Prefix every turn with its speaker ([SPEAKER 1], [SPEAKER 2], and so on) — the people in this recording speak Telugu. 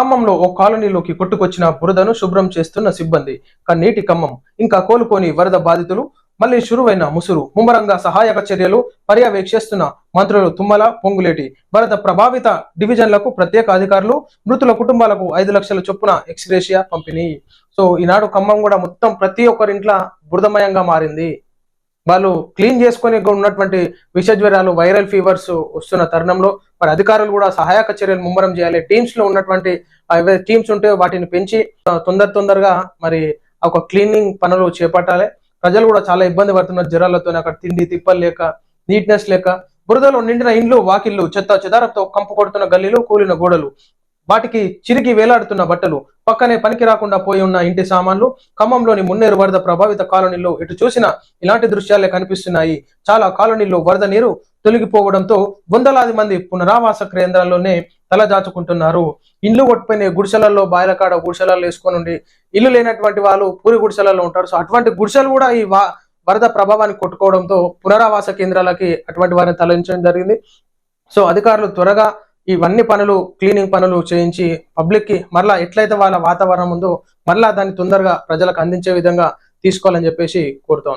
[SPEAKER 1] ఖమ్మంలో ఓ కాలనీలోకి కొట్టుకొచ్చిన బురదను శుభ్రం చేస్తున్న సిబ్బంది. కన్నీటి ఖమ్మం. ఇంకా కోలుకోని వరద బాధితులు మళ్ళీ షురువైన ముసురు. ముమ్మరంగా సహాయక చర్యలు పర్యవేక్షిస్తున్న మంత్రులు తుమ్మల పొంగులేటి. వరద ప్రభావిత డివిజన్లకు ప్రత్యేక అధికారులు మృతుల కుటుంబాలకు ఐదు లక్షల చొప్పున ఎక్స్గ్రేషియా పంపిణీ. సో ఈనాడు ఖమ్మం కూడా మొత్తం ప్రతి ఒక్కరింట్ల బురదమయంగా మారింది. వాళ్ళు క్లీన్ చేసుకొని ఉన్నటువంటి విషజ్వరాలు వైరల్ ఫీవర్స్ వస్తున్న తరుణంలో మరి అధికారులు కూడా సహాయక చర్యలు ముమ్మరం చేయాలి. టీమ్స్లో ఉన్నటువంటి టీమ్స్ ఉంటే వాటిని పెంచి తొందర తొందరగా మరి ఒక క్లీనింగ్ పనులు చేపట్టాలి. ప్రజలు కూడా చాలా ఇబ్బంది పడుతున్నారు జ్వరాలతో అక్కడ తిండి తిప్పలు లేక నీట్నెస్ లేక. బురదలో నిండిన ఇండ్లు వాకిళ్ళు చెత్త చెదారంతో కంపు కొడుతున్న గల్లీలు కూలిన గోడలు. వాటికి చిరిగి వేలాడుతున్న బట్టలు పక్కనే పనికి రాకుండా పోయి ఉన్న ఇంటి సామాన్లు ఖమ్మంలోని మున్నేరు వరద ప్రభావిత కాలనీలో ఎటు చూసినా ఇలాంటి దృశ్యాలే కనిపిస్తున్నాయి. చాలా కాలనీల్లో వరద నీరు తొలగిపోవడంతో వందలాది మంది పునరావాస కేంద్రాల్లోనే తలదాచుకుంటున్నారు. ఇండ్లు కొట్టుపోయిన గుడిసెలలో బాయలకాడ గుడిసెలలో వేసుకొని ఉండి ఇల్లు లేనటువంటి వాళ్ళు పూరి గుడిసెలలో ఉంటారు. సో అటువంటి గుడిసెలు కూడా ఈ వరద ప్రభావాన్ని కొట్టుకోవడంతో పునరావాస కేంద్రాలకి అటువంటి వారిని తరలించడం జరిగింది. సో అధికారులు త్వరగా ఇవన్నీ పనులు క్లీనింగ్ పనులు చేయించి పబ్లిక్కి మరలా ఎట్లయితే వాళ్ళ వాతావరణం ఉందో మరలా దాన్ని తొందరగా ప్రజలకు అందించే విధంగా తీసుకోవాలని చెప్పేసి కోరుతా